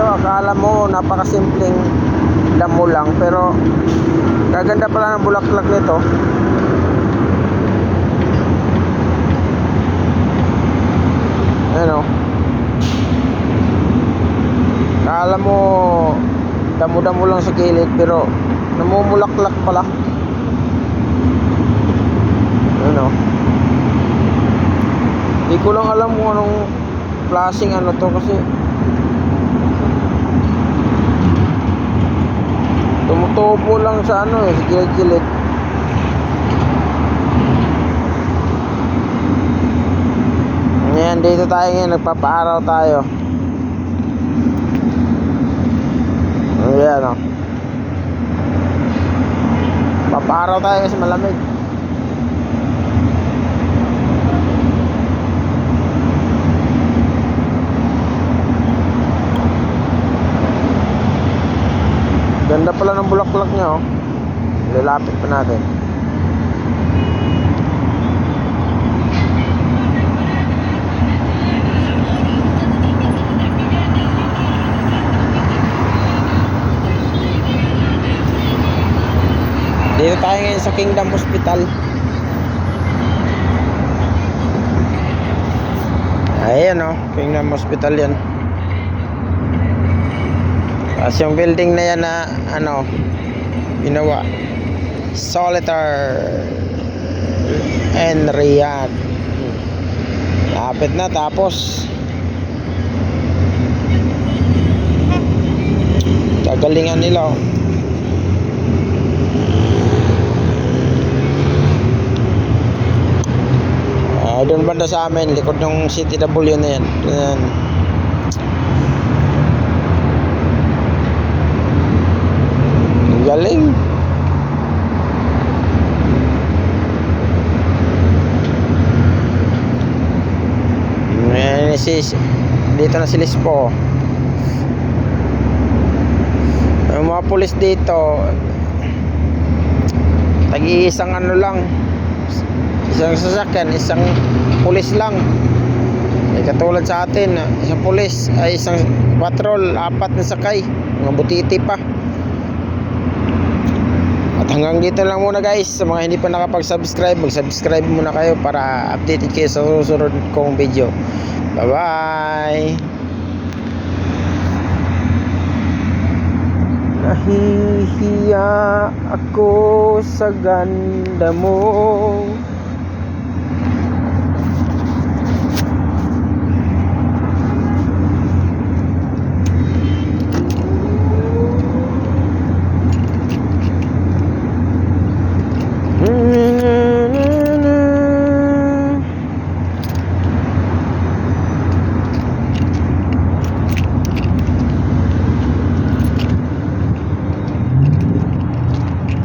oh, akala mo napakasimpleng damo lang pero gaganda pala ng bulaklak nito. Ayan oh. Akala mo damo-damo lang sa gilid pero namumulaklak pala. Ayan oh. Hindi ko lang alam kung anong klaseng ano to kasi tumutubo lang sa ano eh, gilid-gilid. Ngayon, dito tayo ngayon, nagpapaaraw tayo. Ayan o. Papaaraw tayo kasi malamig. Ganda pala ng bulaklak niya oh. Lalapit pa natin. Dito tayo ngayon sa Kingdom Hospital. Ayan oh, Kingdom Hospital yan. Tapos yung building na yan na ano, ginawa. Solitaire and Riyadh. Lapit na tapos. Kagalingan nila oh. Ah, doon banda sa amin, likod ng CTW na yan. Yan. Si dito na si Lispo. Ang mga pulis dito tagi-isang ano lang isang sasakyan, isang pulis lang. Eh, katulad sa atin, isang pulis, ay isang patrol, apat na sakay, mga butiti pa. At hanggang dito lang muna guys, sa mga hindi pa nakapag-subscribe, mag-subscribe muna kayo para updated kayo sa susunod kong video. Bye-bye! Nahihiya ako sa ganda mo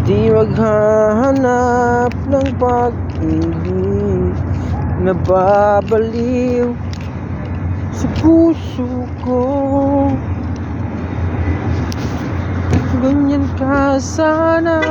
Di maghahanap ng pag-ibig na sa puso ko. Ganyan ka sana